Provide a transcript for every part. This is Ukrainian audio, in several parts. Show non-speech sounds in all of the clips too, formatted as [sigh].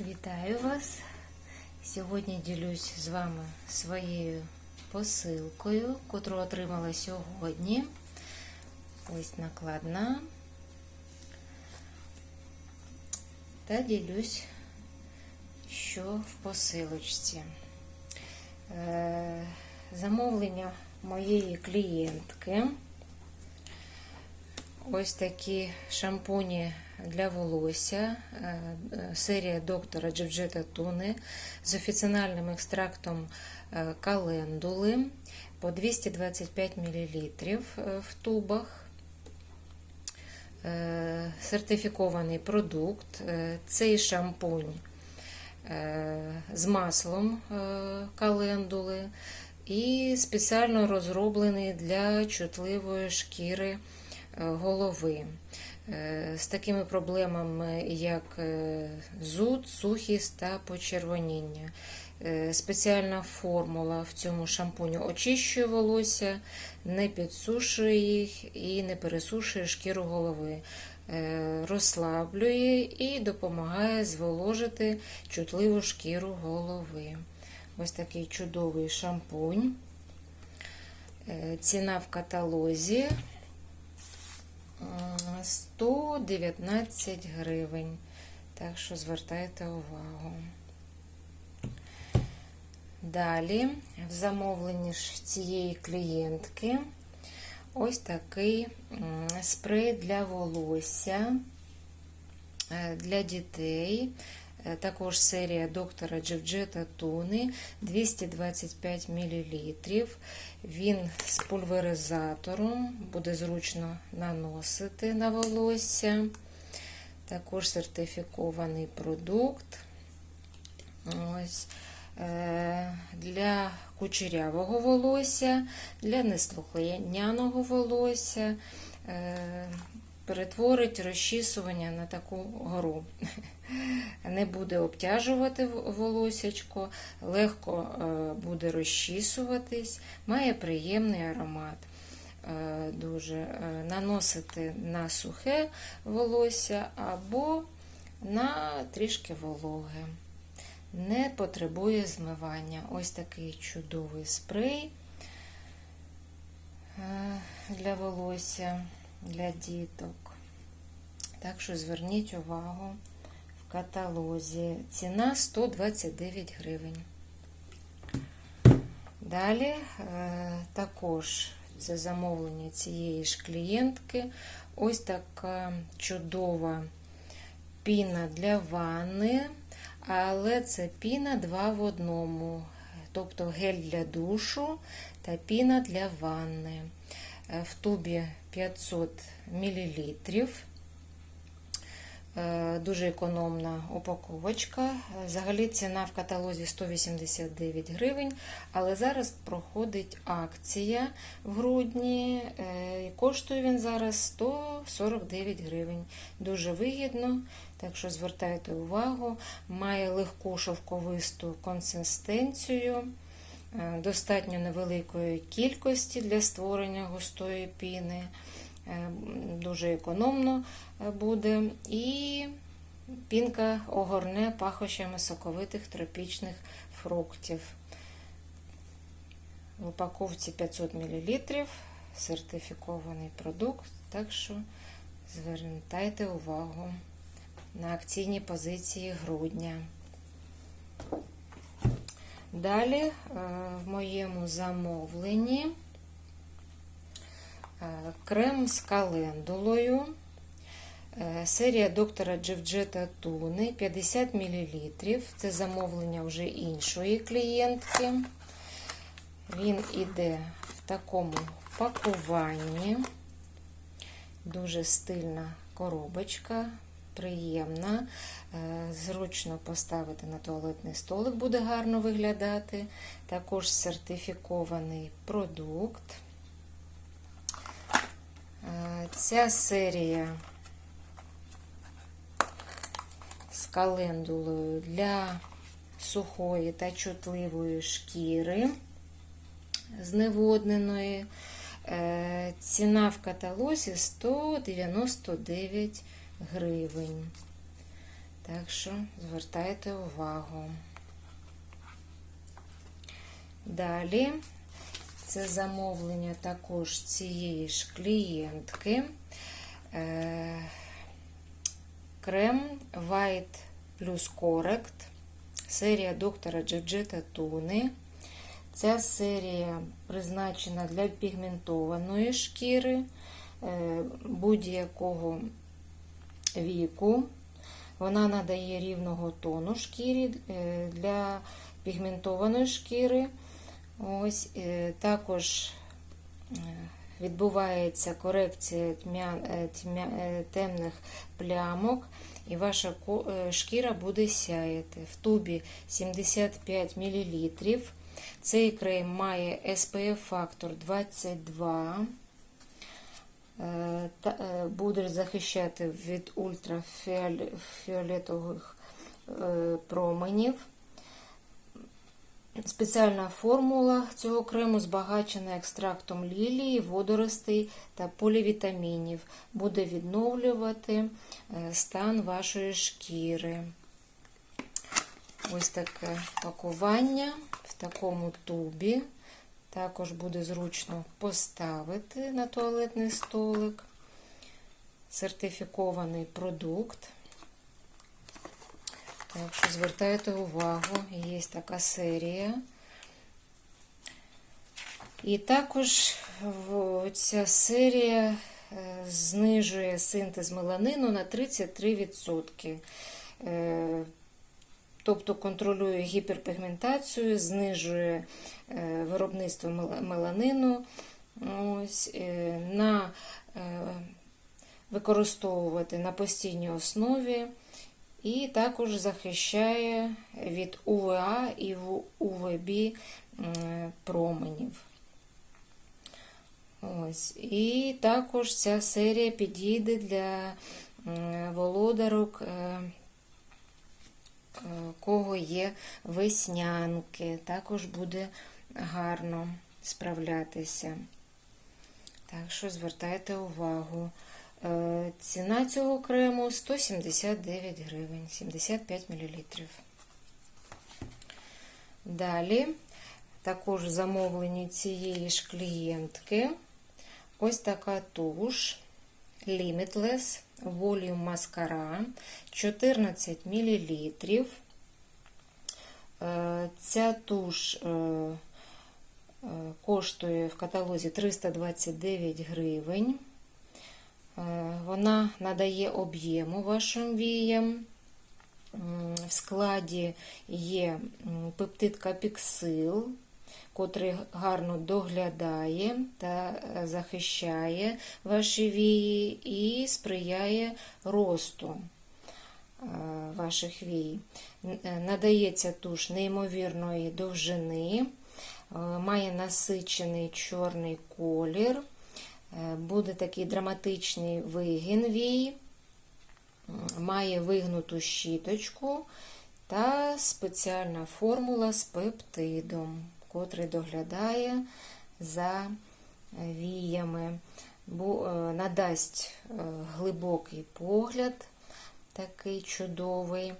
Вітаю вас! Сьогодні ділюсь з вами своєю посилкою, котру отримала сьогодні. Ось накладна. Та ділюсь, що в посилочці. Е, Замовлення моєї клієнтки. Ось такі шампуні для волосся, е, е, серія доктора Джевджета Туни з офіціональним екстрактом е, календули по 225 мл в тубах. Сертифікований продукт. Цей шампунь з маслом календули і спеціально розроблений для чутливої шкіри голови. Е, З такими проблемами, як е, зуд, сухість та почервоніння. Е, Спеціальна формула в цьому шампуню очищує волосся, не підсушує їх і не пересушує шкіру голови. Е, Розслаблює і допомагає зволожити чутливу шкіру голови. Ось такий чудовий шампунь. Е, Ціна в каталозі е, 119 гривень. Так що звертайте увагу. Далі, в замовленні ж цієї клієнтки ось такий спрей для волосся е, для дітей. Е, Також серія доктора Джевджета Туни 225 мл. Він з пульверизатором, буде зручно наносити на волосся. Також сертифікований продукт. Ось. Е, Для кучерявого волосся, для неслухняного волосся е, перетворить розчісування на таку гору. Не буде обтяжувати волосячко, легко е, буде розчісуватись, має приємний аромат. Е, Дуже е, наносити на сухе волосся або на трішки вологе. Не потребує змивання. Ось такий чудовий спрей для волосся, для діток. Так що зверніть увагу в каталозі. Ціна 129 гривень. Далі е, також це замовлення цієї ж клієнтки. Ось така чудова піна для ванни, але це піна 2 в одному. Тобто гель для душу та піна для ванни. Е, В тубі 500 мл. Дуже економна упаковочка. Е, Взагалі ціна в каталозі 189 гривень, але зараз проходить акція в грудні. е, Коштує він зараз 149 гривень. Дуже вигідно, так що звертайте увагу. Має легку шовковисту консистенцію. Е, Достатньо невеликої кількості для створення густої піни. Е, Дуже економно е, буде. І пінка огорне пахощами соковитих тропічних фруктів. В упаковці 500 мл, сертифікований продукт, так що звертайте увагу на акційні позиції грудня. Далі е, в моєму замовленні е, крем з календулою. Е, Серія доктора Джевджета Туни 50 мл. Це замовлення вже іншої клієнтки. Він іде в такому пакуванні. Дуже стильна коробочка, приємна. Е, Зручно поставити на туалетний столик, буде гарно виглядати. Також сертифікований продукт. Е, Ця серія з календулою для сухої та чутливої шкіри зневодненої. Е, Ціна в каталозі 199 гривень. Так що звертайте увагу. Далі це замовлення також цієї ж клієнтки. Е, Крем White Plus Correct. Серія доктора Джеджета Туни. Ця серія призначена для пігментованої шкіри е, будь-якого віку. Вона надає рівного тону шкірі е, для пігментованої шкіри. Ось е, Також відбувається корекція темних плямок, і ваша шкіра буде сяяти. В тубі 75 мл. Цей крем має SPF фактор 22. Буде захищати від ультрафіолетових променів. Спеціальна формула цього крему збагачена екстрактом лілії, водоростей та полівітамінів. Буде відновлювати стан вашої шкіри. Ось таке пакування в такому тубі. Також буде зручно поставити на туалетний столик. Сертифікований продукт. Так що звертайте увагу, є така серія. І також ця серія знижує синтез меланину на 33%. Тобто контролює гіперпігментацію, знижує виробництво меланину. Ось, на використовувати на постійній основі. І також захищає від УВА і УВБ променів. Ось. І також ця серія підійде для володарок, кого є веснянки. Також буде гарно справлятися. Так що звертайте увагу. Ціна цього крему 179 гривень, 75 мл. Далі, також замовлені цієї ж клієнтки. Ось така туш Limitless Volume Mascara 14 мл. Ця туш коштує в каталозі 329 гривень. Вона надає об'єму вашим віям. В складі є пептид капіксил, котрий гарно доглядає та захищає ваші вії і сприяє росту ваших вій. Надається туш неймовірної довжини, має насичений чорний колір. Буде такий драматичний вигін вій, має вигнуту щіточку та спеціальна формула з пептидом, котрий доглядає за віями, надасть глибокий погляд, такий чудовий,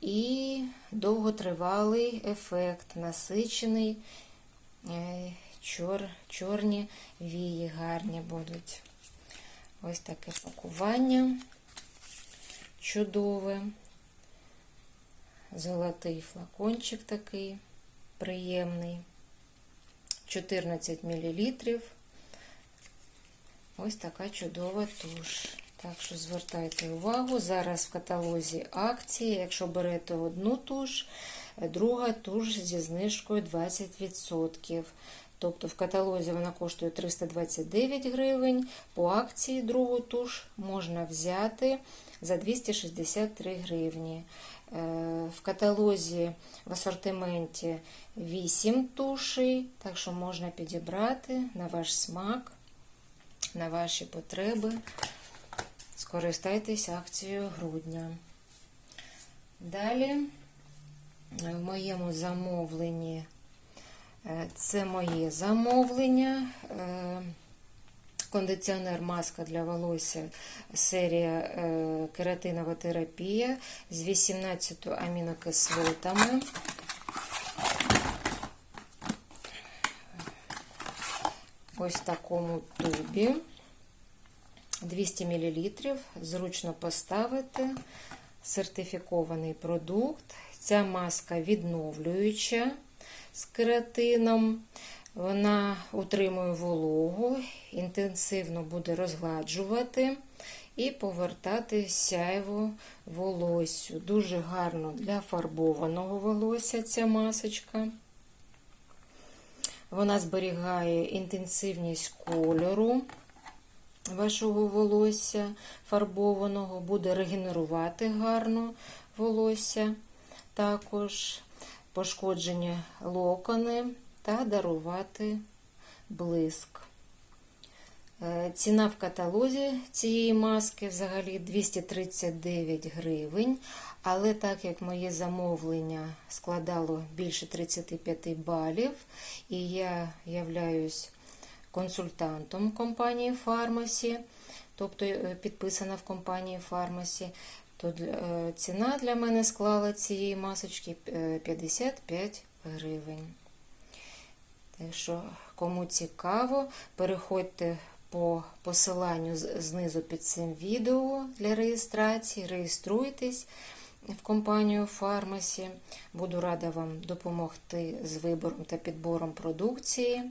і довготривалий ефект, насичений чор, чорні вії гарні будуть. Ось таке пакування чудове. Золотий флакончик такий приємний. 14 мл. Ось така чудова туш. Так що звертайте увагу, зараз в каталозі акції, якщо берете одну туш, друга туш зі знижкою 20%. Тобто в каталозі вона коштує 329 гривень, по акції другу туш можна взяти за 263 гривні. Е, в каталозі в асортименті 8 тушей, так що можна підібрати на ваш смак, на ваші потреби. Скористайтесь акцією грудня. Далі в моєму замовленні Е, це моє замовлення. Кондиціонер маска для волосся серія е, кератинова терапія з 18 амінокислотами. Ось в такому тубі. 200 мл. Зручно поставити. Сертифікований продукт. Ця маска відновлююча з кератином. Вона утримує вологу, інтенсивно буде розгладжувати і повертати сяйво волоссю. Дуже гарно для фарбованого волосся ця масочка. Вона зберігає інтенсивність кольору вашого волосся фарбованого, буде регенерувати гарно волосся, також пошкоджені локони та дарувати блиск. Е, ціна в каталозі цієї маски взагалі 239 гривень, але так як моє замовлення складало більше 35 балів, і я являюсь консультантом компанії Фармасі, тобто е, підписана в компанії Фармасі, то е, ціна для мене склала цієї масочки 55 гривень. Так що, кому цікаво, переходьте по посиланню знизу під цим відео для реєстрації, реєструйтесь в компанію Фармасі. Буду рада вам допомогти з вибором та підбором продукції.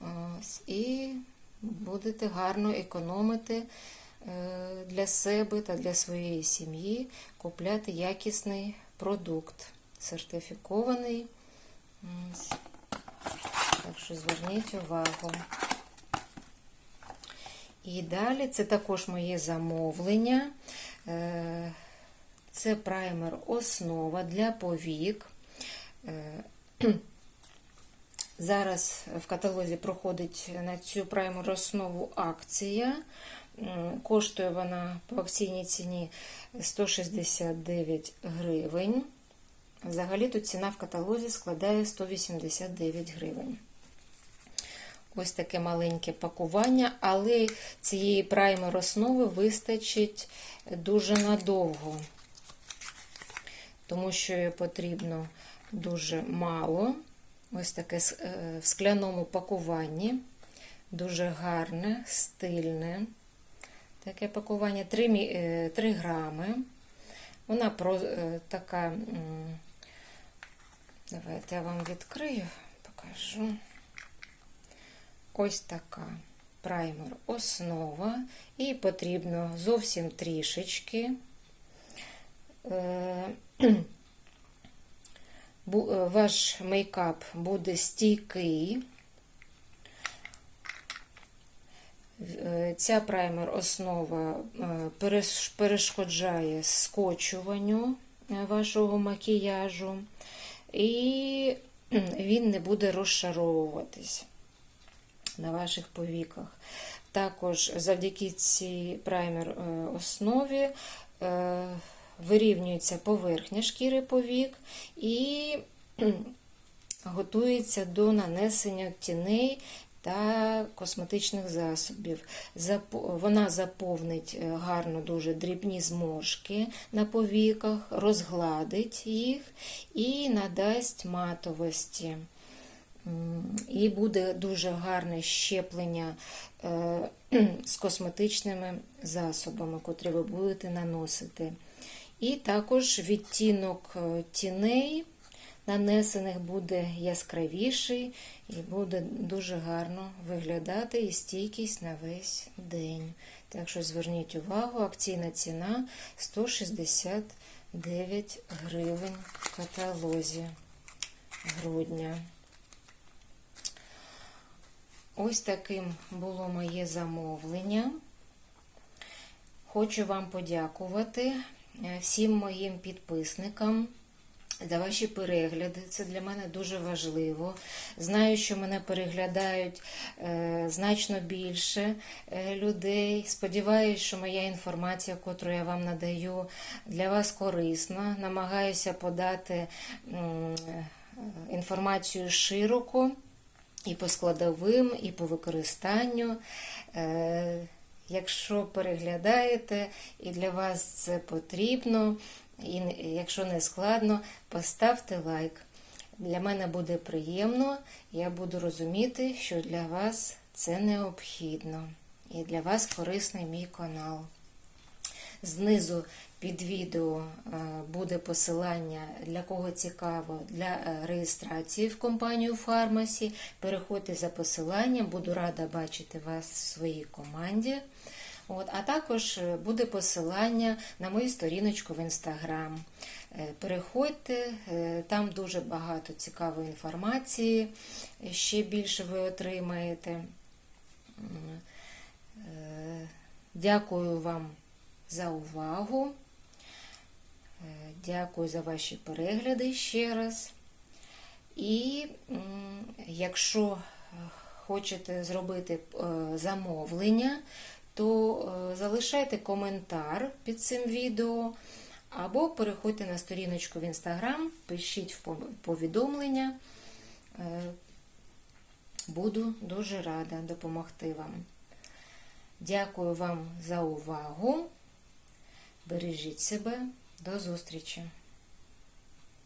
Ось, І будете гарно економити е, для себе та для своєї сім'ї, купляти якісний продукт, сертифікований. Ось. Так що зверніть увагу. І далі це також моє замовлення. Е, це праймер основа для повік. Е, [clears throat] зараз в каталозі проходить на цю праймер основу акція. Коштує вона по акційній ціні 169 гривень. Взагалі тут ціна в каталозі складає 189 гривень. Ось таке маленьке пакування, але цієї праймер основи вистачить дуже надовго, тому що її потрібно дуже мало. Ось таке е, в скляному пакуванні. Дуже гарне, стильне. Таке пакування 3 3 е, грами. Вона про, е, така, давайте я вам відкрию, покажу. Ось така праймер основа, і потрібно зовсім трішечки. [clears throat] Е, ваш мейкап буде стійкий. Е, ця праймер основа е, перешкоджає скочуванню вашого макіяжу, і він не буде розшаровуватись на ваших повіках. Також завдяки цій праймер основі вирівнюється поверхня шкіри повік і готується до нанесення тіней та косметичних засобів. Вона заповнить е, гарно дуже дрібні зморшки на повіках, розгладить їх і надасть матовості. І буде дуже гарне щеплення е, [clears throat] з косметичними засобами, котрі ви будете наносити. І також відтінок е, тіней нанесених буде яскравіший і буде дуже гарно виглядати і стійкість на весь день. Так що зверніть увагу, акційна ціна 169 гривень в каталозі грудня. Ось таким було моє замовлення. Хочу вам подякувати. Е, всім моїм підписникам. За ваші перегляди, це для мене дуже важливо. Знаю, що мене переглядають е, значно більше е, людей. Сподіваюсь, що моя інформація, яку я вам надаю, для вас корисна. Намагаюся подати інформацію широко і по складовим, і по використанню. Е, Якщо переглядаєте і для вас це потрібно, і якщо не складно, поставте лайк. Для мене буде приємно, я буду розуміти, що для вас це необхідно і для вас корисний мій канал. Знизу під відео е, буде посилання для кого цікаво для е, реєстрації в компанію Фармасі. Переходьте за посиланням, буду рада бачити вас в своїй команді. От, а також е, буде посилання на мою сторіночку в інстаграм. Переходьте, там дуже багато цікавої інформації, ще більше ви отримаєте. Дякую вам за увагу. Е, Дякую за ваші перегляди ще раз. І якщо е, хочете зробити е, замовлення, то залишайте коментар під цим відео, або переходьте на сторіночку в інстаграм, пишіть повідомлення. Буду дуже рада допомогти вам. Дякую вам за увагу. Бережіть себе. До зустрічі!